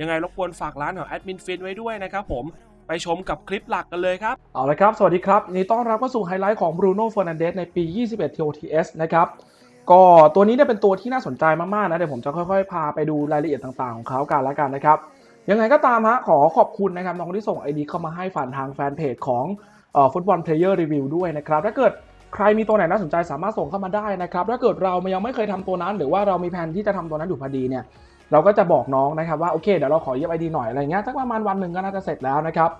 ยังไงรบกวนฝากร้านของแอดมินฟินไว้ด้วยนะครับผมไปชมกับคลิปหลักกันเลยครับ เอาละครับ สวัสดีครับนดีต้อนรับเข้าสู่ไฮไลท์ของ Bruno Fernandes ในปี 21 TOTS นะครับ ก็ตัวนี้เนี่ยเป็นตัวที่น่าสนใจมาก ๆ นะ เดี๋ยวผมจะค่อยๆ พาไปดูรายละเอียดต่างๆ ของเขากันแล้วกันนะครับ ยังไงก็ตามฮะ ขอขอบคุณนะครับน้องที่ส่ง ID เข้ามาให้ผ่านทางแฟนเพจของฟุตบอลเพลเยอร์รีวิวด้วยนะครับ ถ้าเกิดใครมีตัวไหนน่าสนใจสามารถส่งเข้ามาได้นะครับ ถ้าเกิดเรายังไม่เคยทำตัวนั้น หรือว่าเรามีแผนที่จะทำตัวนั้นอยู่พอดีเนี่ย เราก็จะบอกน้องนะครับว่าโอเคเดี๋ยวเราขอเย็บไอดีหน่อยอะไรเงี้ยสักประมาณวันหนึ่งก็น่าจะเสร็จแล้วนะครับ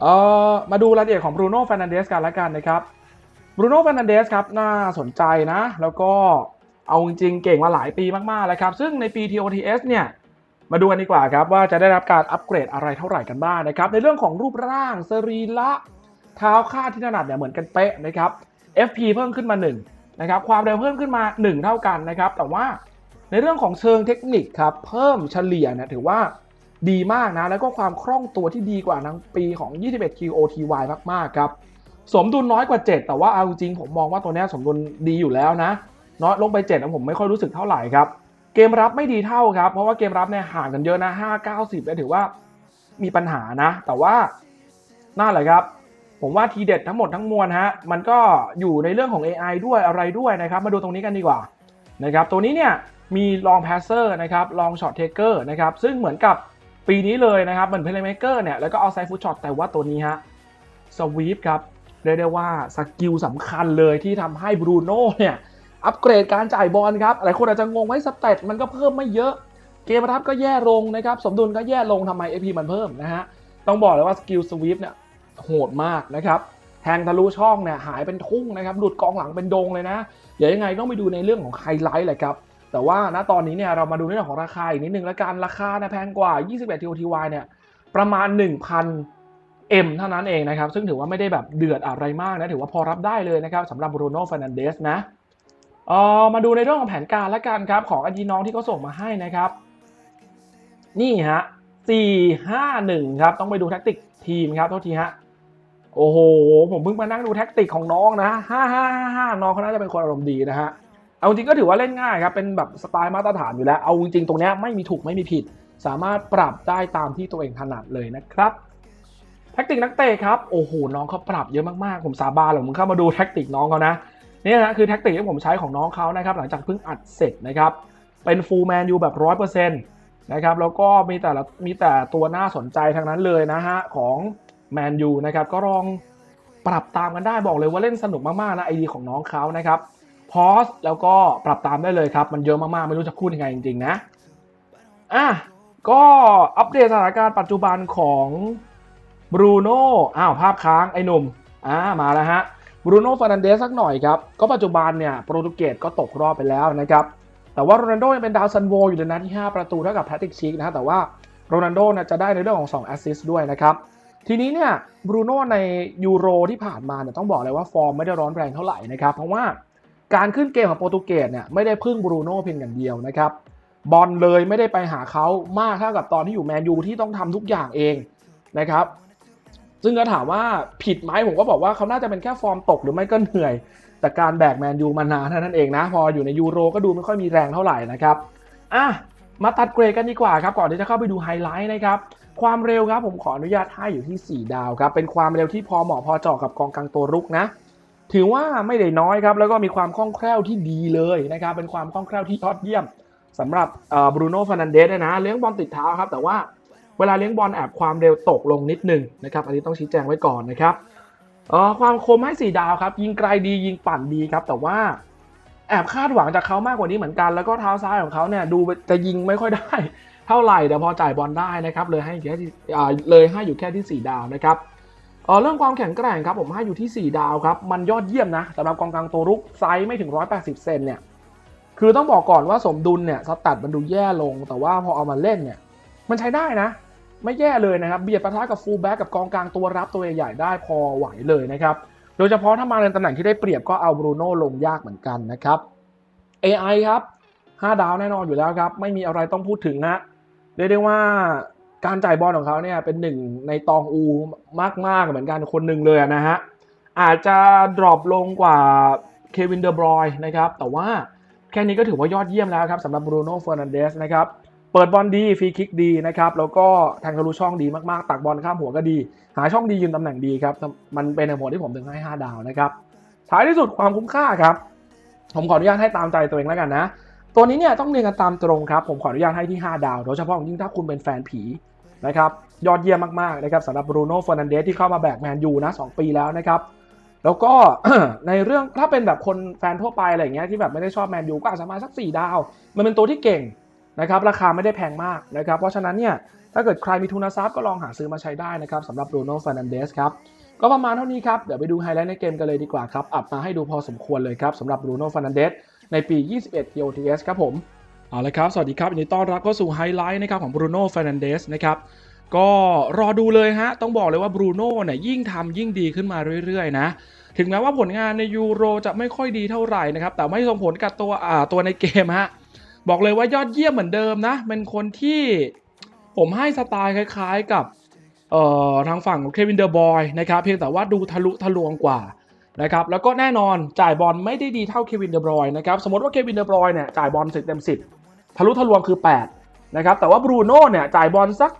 เอ่อมาดูรายละเอียดของบรูโน่ฟ r น a นเดสกันละกันนะครับบรูโน่ฟ r น a นเดสครับน่าสนใจนะ แล้วก็เอาจริงๆเก่งมาหลายปีมากๆแล้วครับ ซึ่งในปี TOTS เนี่ยมาดูกันดีกว่าครับว่าจะได้รับการอัปเกรดอะไรเท่าไหร่กันบ้างนะครับในเรื่องของรูปร่างสรีระเท้าค่าที่ถนัดเนี่ยเหมือนกันเป๊ะนะครับ FP เพิ่มขึ้นมา1นะครับความเร็วเพิ่มขึ้นมา 1 เท่ากันนะครับแต่ว่า ในเรื่องของเชิงเทคนิคครับเพิ่มเฉลี่ยเนี่ยถือว่าดีมากนะ แล้วก็ความคล่องตัวที่ดีกว่าทั้งปีของ 21 QOTY มากๆครับ สมดุลน้อยกว่า 7 แต่ว่าเอาจริงผมมองว่าตัวนี้สมดุลดีอยู่แล้วนะน้อยลงไป7นะผมไม่ค่อยรู้สึกเท่าไหร่ครับ เกมรับไม่ดีเท่าครับ เพราะว่าเกมรับเนี่ยห่างกันเยอะนะ5 90แล้วถือว่ามีปัญหานะ แต่ว่าน่าแหละครับ ผมว่าทีเด็ดทั้งหมดทั้งมวลฮะมันก็อยู่ในเรื่องของ AI ด้วยอะไรด้วยนะครับ มาดูตรงนี้กันดีกว่านะครับตัวนี้เนี่ย มีลองแพสเซอร์นะครับลองช็อตเทเกอร์นะครับซึ่งเหมือนกับปีนี้เลยนะครับเหมือนเพลย์เมเกอร์เนี่ยแล้วก็เอาไซฟุตช็อตแต่ว่าตัวนี้ฮะสวีปครับเรียกได้ว่าสกิลสำคัญเลยที่ทำให้บรูโน่เนี่ยอัปเกรดการจ่ายบอลครับหลายคนอาจจะงงว่าสเตตมันก็เพิ่มไม่เยอะ เกมรับก็แย่ลงนะครับสมดุลก็แย่ลงทำไม AP มันเพิ่มนะฮะต้องบอกเลยว่าสกิลสวีปเนี่ยโหดมากนะครับแทงทะลุช่องเนี่ยหายเป็นทุ่งนะครับหลุดกองหลังเป็นโดงเลยนะ เดี๋ยวยังไงต้องไปดูในเรื่องของไฮไลท์เลยครับ แต่ว่าณตอนนี้เนี่ยเรามาดูในเรื่องของราคาอีกนิดนึงแล้วกันราคาเนี่ยแพงกว่า 21 TOTY เนี่ยประมาณ 1,000 M เท่านั้นเองนะครับ ซึ่งถือว่าไม่ได้แบบเดือดอะไรมากนะถือว่าพอรับได้เลยนะครับสำหรับบรูโน่ฟ r น a นเดสนะเออมาดูในเรื่องของแผนการละกันครับ ของอดีน้องที่เขาส่งมาให้นะครับ นี่ฮะสี่ห้าหนึ่งครับ ต้องไปดูแท็กติกทีมครับเท่าทีฮะโอ้โห ผมเพิ่งมานั่งดูแท็กติกของน้องนะห้าห้าห้าน้องเขาน่าจะเป็นคนอารมณ์ดีนะฮะ เอาจริงก็ถือว่าเล่นง่ายครับ เป็นแบบสไตล์มาตรฐานอยู่แล้ว เอาจริงตรงนี้ไม่มีถูกไม่มีผิด สามารถปรับได้ตามที่ตัวเองถนัดเลยนะครับ แท็กติกนักเตะครับ โอ้โห น้องเขาปรับเยอะมากๆ ผมสาบานหรอกมึงเข้ามาดูแท็กติกน้องเขานะ นี่นะคือแท็กติกที่ผมใช้ของน้องเขานะครับ หลังจากเพิ่งอัดเสร็จนะครับ เป็นฟูลแมนยูแบบร้อยเปอร์เซ็นต์นะครับ แล้วก็มีแต่ละมีแต่ตัวน่าสนใจทั้งนั้นเลยนะฮะของแมนยูนะครับ ก็ลองปรับตามกันได้บอกเลยว่าเล่นสนุกมากๆนะไอดีของน้องเขานะครับ พอสแล้วก็ปรับตามได้เลยครับ มันเยอะมากๆ ไม่รู้จะพูดยังไงจริงๆนะ อะ ก็อัปเดตสถานการณ์ปัจจุบันของบรูโน่อ้าวภาพค้างไอ้หนุ่มอ่ามาแล้วฮะบรูโน่ฟ r น a นเดสสักหน่อยครับ ก็ปัจจุบันเนี่ยโปรตุเกสก็ตกรอบไปแล้วนะครับ แต่ว่าโรนัลโดยังเป็นดาวซันโวอยู่เลยนะที่ 5 ประตูเท่ากับแพทริกชิกนะฮะแต่ว่าโรนัลโดเนี่ยจะได้ในเรื่องของ2แอสซิสต์ด้วยนะครับทีนี้เนี่ยบรูโน่ในยูโรที่ผ่านมาเนี่ยต้องบอกเลยว่าฟอร์มไม่ได้ร้อนแรงเท่าไหร่นะครับเพราะว่า การขึ้นเกมของโปรตุเกสเนี่ยไม่ได้พึ่งบรูโน่เพียงอย่างเดียวนะครับบอลเลยไม่ได้ไปหาเขามากเท่ากับตอนที่อยู่แมนยูที่ต้องทำทุกอย่างเองนะครับ ซึ่งก็ถามว่าผิดไหมผมก็บอกว่าเขาน่าจะเป็นแค่ฟอร์มตกหรือไม่ก็เหนื่อย แต่การแบกแมนยูมานานเท่านั้นเองนะ พออยู่ในยูโรก็ดูไม่ค่อยมีแรงเท่าไหร่นะครับอะมาตัดเกรดกันดีกว่าครับก่อนที่จะเข้าไปดูไฮไลท์นะครับความเร็วครับผมขออนุญาตให้อยู่ที่ 4 ดาวครับเป็นความเร็วที่พอเหมาะพอเจาะกับกองกลางตัวรุกนะ ถือว่าไม่ได้น้อยครับ แล้วก็มีความคล่องแคล่วที่ดีเลยนะครับ เป็นความคล่องแคล่วที่ยอดเยี่ยมสำหรับบรูโน่ฟ r น a นเดสนะเลี้ยงบอลติดเท้าครับ แต่ว่าเวลาเลี้ยงบอลแอบความเร็วตกลงนิดนึงนะครับ อันนี้ต้องชี้แจงไว้ก่อนนะครับความคมให้ 4 ดาวครับ ยิงไกลดียิงปั่นดีครับ แต่ว่าแอบคาดหวังจากเขามากกว่านี้เหมือนกัน แล้วก็เท้าซ้ายของเขาเนี่ยดูจะยิงไม่ค่อยได้ เท่าไหร่แต่พอจ่ายบอลได้นะครับเลยให้แค่เลยให้อยู่แค่ที่ 4 ดาวนะครับ เออเรื่องความแข็งแกร่งครับผมให้อยู่ที่ 4 ดาวครับ มันยอดเยี่ยมนะสำหรับกองกลางตัวรุกไซส์ไม่ถึง 180 เซนเนี่ย คือต้องบอกก่อนว่าสมดุลเนี่ยสตัดมันดูแย่ลง แต่ว่าพอเอามาเล่นเนี่ย มันใช้ได้นะ ไม่แย่เลยนะครับ เบียดปะทะกับฟูลแบ็กกับกองกลางตัวรับตัวใหญ่ได้พอไหวเลยนะครับ โดยเฉพาะถ้ามาในตำแหน่งที่ได้เปรียบก็เอาบรูโน่ลงยากเหมือนกันนะครับ AI ครับ 5 ดาวแน่นอนอยู่แล้วครับ ไม่มีอะไรต้องพูดถึงนะเรียกได้ว่า การจ่ายบอลของเขาเนี่ยเป็นหนึ่งในตองอูมาก ๆ เหมือนกันคนหนึ่งเลยนะฮะ อาจจะดรอปลงกว่าเควินเดอร์บรอยนะครับ แต่ว่าแค่นี้ก็ถือว่ายอดเยี่ยมแล้วครับสำหรับบรูโน่เฟอร์นันเดสนะครับ เปิดบอลดีฟรีคิกดีนะครับ แล้วก็แทงทะลุช่องดีมาก ๆ ตักบอลข้ามหัวก็ดี หาช่องดียืนตำแหน่งดีครับ มันเป็นเหตุผลที่ผมถึงให้ 5 ดาวนะครับท้ายที่สุดความคุ้มค่าครับ ผมขออนุญาตให้ตามใจตัวเองแล้วกันนะ ตัวนี้เนี่ยต้องเรียนกันตามตรงครับ ผมขออนุญาตให้ที่ 5 ดาว โดยเฉพาะยิ่งถ้าคุณเป็นแฟนผีนะครับยอดเยี่ยมมากๆนะครับสำหรับบรูโน่ฟอร์นันเดสที่เข้ามาแบกแมนยูนะ2ปีแล้วนะครับแล้วก็ในเรื่องถ้าเป็นแบบคนแฟนทั่วไปอะไรอย่างเงี้ยที่แบบไม่ได้ชอบแมนยูก็อาจจะมาสัก 4 ดาว มันเป็นตัวที่เก่งนะครับราคาไม่ได้แพงมากนะครับเพราะฉะนั้นเนี่ยถ้าเกิดใครมีทุนทรัพย์ก็ลองหาซื้อมาใช้ได้นะครับสำหรับบรูโน่ฟอร์นันเดสครับก็ประมาณเท่านี้ครับ เดี๋ยวไปดูไฮไลท์ในเกมกันเลยดีกว่าครับ อัพมาให้ดูพอสมควรเลยครับสำหรับบรูโน่ฟ r นันเดส ในปี 21 TOTS ครับผมเอาละครับ สวัสดีครับยินดีต้อนรับเข้าสู่ไฮไลท์นะครับของบรูโน่ฟ r นันเดสนะครับก็รอดูเลยฮะ ต้องบอกเลยว่าบรูโน่เนี่ยยิ่งทำยิ่งดีขึ้นมาเรื่อยๆนะ ถึงแม้ว่าผลงานในยูโรจะไม่ค่อยดีเท่าไหร่นะครับ แต่ไม่ส่งผลกับตัวอ่าตัวในเกมฮะ บอกเลยว่ายอดเยี่ยมเหมือนเดิมนะ เป็นคนที่ผมให้สไตล์คล้ายๆกับเอ่อทางฝั่งของเควินเดอร์บอยนะครับ เพียงแต่ว่าดูทะลุทะลวงกว่า นะครับแล้วก็แน่นอนจ่ายบอลไม่ได้ดีเท่าเควินเดอร์บอยนะครับสมมติว่าเควินเดอร์บอยเนี่ยจ่ายบอล10เต็ม10ทะลุทะลวงคือ 8 นะครับ แต่ว่าบรูโน่เนี่ยจ่ายบอลสัก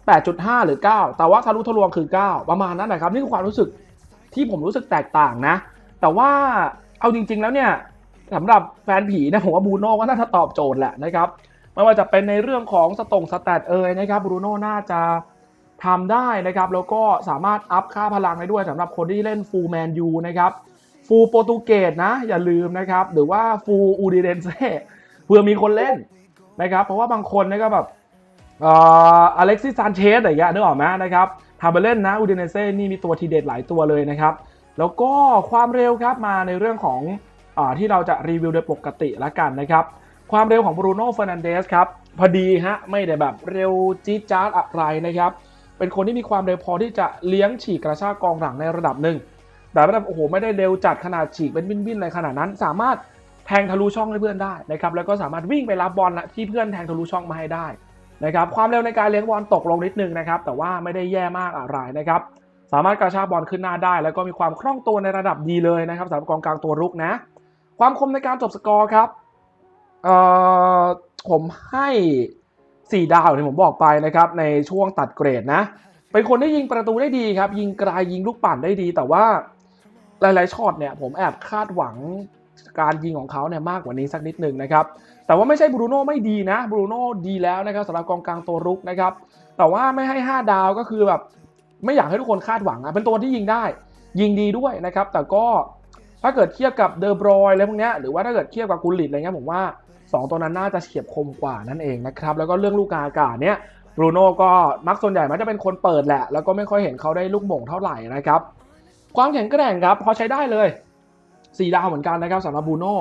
8.5 หรือ 9 แต่ว่าทะลุทะลวงคือ 9 ประมาณนั้นนะครับ นี่คือความรู้สึกที่ผมรู้สึกแตกต่างนะ แต่ว่าเอาจริง ๆ แล้วเนี่ยสำหรับแฟนผีนะผมว่าบรูโน่ก็น่าจะตอบโจทย์แหละนะครับไม่ว่าจะเป็นในเรื่องของสตงสแตทเอยนะครับบรูโน่น่าจะ ทำได้นะครับ แล้วก็สามารถอัพค่าพลังได้ด้วยสำหรับคนที่เล่นฟูลแมนยูนะครับฟูลโปรตุเกสนะ อย่าลืมนะครับ หรือว่าฟูลอูดิเรนเซ่เพื่อมีคนเล่นนะครับ เพราะว่าบางคนนี่ยก็แบบเอ่ออเล็กซิสซานเชสอะไรอย่างเงี้ยนึกออกไหมนะครับทำไปเล่นนะอูดิเรนเซ่นี่มีตัวทีเด็ดหลายตัวเลยนะครับ แล้วก็ความเร็วครับมาในเรื่องของอาที่เราจะรีวิวโดยปกติละกันนะครับ ความเร็วของบรูโน่เฟอร์นันเดสครับ พอดีฮะไม่ได้แบบเร็วจี๊ดจ๊าดอะไรนะครับ เป็นคนที่มีความเร็วพอที่จะเลี้ยงฉีกกระชากกองหลังในระดับหนึ่งแต่ไม่ได้โอ้โหไม่ได้เร็วจัดขนาดฉีกเป็นวิ่นๆอะไรขนาดนั้น สามารถแทงทะลุช่องให้เพื่อนได้นะครับแล้วก็สามารถวิ่งไปรับบอลนะที่เพื่อนแทงทะลุช่องมาให้ได้นะครับความเร็วในการเลี้ยงบอลตกลงนิดนึงนะครับแต่ว่าไม่ได้แย่มากอะไรนะครับสามารถกระชากบอลขึ้นหน้าได้ แล้วก็มีความคล่องตัวในระดับดีเลยนะครับสำหรับกองกลางตัวรุกนะ ความคมในการจบสกอร์ครับเอ่อผมให้ 4 ดาวที่ผมบอกไปนะครับในช่วงตัดเกรดนะ เป็นคนที่ยิงประตูได้ดีครับ ยิงไกลยิงลูกปั่นได้ดี แต่ว่าหลายๆช็อตเนี่ยผมแอบคาดหวังการยิงของเขาเนี่ยมากกว่านี้สักนิดหนึ่งนะครับ แต่ว่าไม่ใช่บรูโน่ไม่ดีนะบรูโน่ดีแล้วนะครับสำหรับกองกลางตัวรุกนะครับ แต่ว่าไม่ให้ 5 ดาวก็คือแบบไม่อยากให้ทุกคนคาดหวังอะเป็นตัวที่ยิงได้ ยิงดีด้วยนะครับ แต่ก็ถ้าเกิดเทียบกับเดอร์บรอยอะไรพวกเนี้ยหรือว่าถ้าเกิดเทียบกับกุลิตอะไรเงี้ยผมว่า 2 ตัวนั้นน่าจะเฉียบคมกว่านั่นเองนะครับ แล้วก็เรื่องลูกกาอากาศเนี้ยบรูโน่ก็มักส่วนใหญ่มันจะเป็นคนเปิดแหละ แล้วก็ไม่ค่อยเห็นเขาได้ลูกหม่งเท่าไหร่นะครับ ความแข็งแกร่งครับ พอใช้ได้เลย 4 ดาวเหมือนกันนะครับสำหรับบรูโน่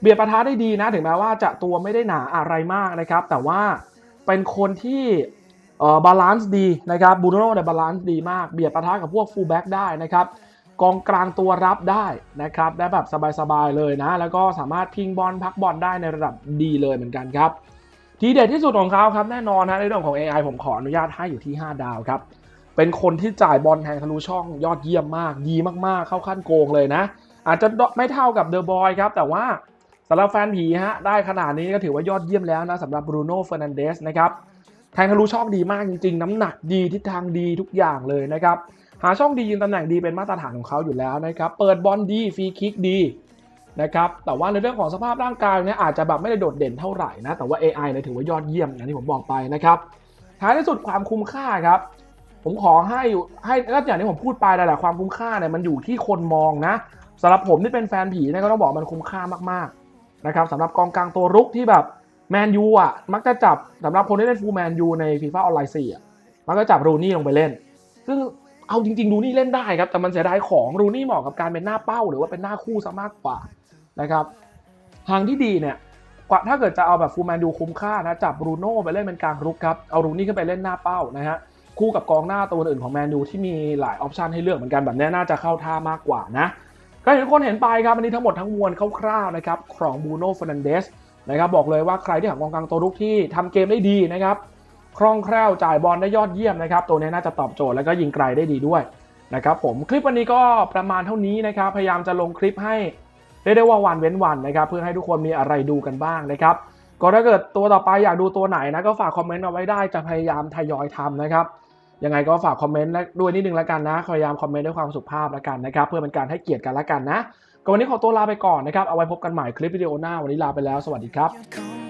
เบียดปะทะได้ดีนะ ถึงแม้ว่าจะตัวไม่ได้หนาอะไรมากนะครับ แต่ว่าเป็นคนที่เอ่อบาลานซ์ดีนะครับบูโน่เนี่ยบาลานซ์ดีมาก เบียดปะทะกับพวกฟูลแบ็กได้นะครับ กองกลางตัวรับได้นะครับ ได้แบบสบายๆเลยนะ แล้วก็สามารถพิงบอลพักบอลได้ในระดับดีเลยเหมือนกันครับ ทีเด็ดที่สุดของเขาครับแน่นอนนะในเรื่องของ AI ผมขออนุญาตให้อยู่ที่ 5 ดาวครับ เป็นคนที่จ่ายบอลแทงทะลุช่องยอดเยี่ยมมาก ดีมากๆ เข้าขั้นโกงเลยนะ อาจจะไม่เท่ากับเดอะบอยครับ แต่ว่าสำหรับแฟนผีฮะได้ขนาดนี้ก็ถือว่ายอดเยี่ยมแล้วนะสำหรับบรูโน่เฟอร์นันเดสนะครับแทงทะลุช่องดีมากจริงๆ น้ำหนักดีทิศทางดีทุกอย่างเลยนะครับ หาช่องดียืนตำแหน่งดีเป็นมาตรฐานของเขาอยู่แล้วนะครับ เปิดบอลดีฟรีคิกดีนะครับแต่ว่าในเรื่องของสภาพร่างกายเนี่ยอาจจะแบบไม่ได้โดดเด่นเท่าไหร่นะ แต่ว่า AI เนี่ยถือว่ายอดเยี่ยมอย่างที่ผมบอกไปนะครับท้ายที่สุดความคุ้มค่าครับ ผมขอให้ให้ก็อย่างที่ผมพูดไปแหละความคุ้มค่าเนี่ยมันอยู่ที่คนมองนะสำหรับผมที่เป็นแฟนผีเนี่ยก็ต้องบอกมันคุ้มค่ามากๆนะครับสำหรับกองกลางตัวรุกที่แบบแมนยูอะมักจะจับสำหรับคนที่เล่นฟูลแมนยูในฟีฟ่าออนไลน์4อะมักจะจับรูนี่ลงไปเล่น ซึ่ง เอาจริงๆรูนี่เล่นได้ครับ แต่มันเสียดายของรูนี่เหมาะกับการเป็นหน้าเป้า หรือว่าเป็นหน้าคู่ซะมากกว่านะครับ ทางที่ดีเนี่ยกว่าถ้าเกิดจะเอาแบบฟูลแมนดูคุ้มค่านะจับบรูโน่ไปเล่นเป็นกลางรุกครับเอารูนี่ขึ้นไปเล่นหน้าเป้านะฮะคู่กับกองหน้าตัวอื่นของแมนดูที่มีหลายออปชันให้เลือกเหมือนกันแบบนี้น่าจะเข้าท่ามากกว่านะก็เห็นทุกคนเห็นไปครับอันนี้ทั้งหมดทั้งมวลคร่าวๆนะครับของบูโน่ฟ e นันเดสนะครับบอกเลยว่าใครที่หากองกลางตัวรุกที่ทำเกมได้ดีนะครับ คล่องแคล่วจ่ายบอลได้ยอดเยี่ยมนะครับ ตัวนี้น่าจะตอบโจทย์แล้วก็ยิงไกลได้ดีด้วยนะครับผมคลิปวันนี้ก็ประมาณเท่านี้นะครับ พยายามจะลงคลิปให้เรียกได้ว่าวันเว้นวันนะครับ เพื่อให้ทุกคนมีอะไรดูกันบ้างนะครับ ก็ถ้าเกิดตัวต่อไปอยากดูตัวไหนนะก็ฝากคอมเมนต์เอาไว้ได้จะพยายามทยอยทำนะครับยังไงก็ฝากคอมเมนต์และด้วยนิดนึงแล้วกันนะพยายามคอมเมนต์ด้วยความสุภาพแล้วกันนะครับ เพื่อเป็นการให้เกียรติกันแล้วกันนะก็วันนี้ขอตัวลาไปก่อนนะครับเอาไว้พบกันใหม่คลิปวิดีโอหน้าวันนี้ลาไปแล้วสวัสดีครับ You're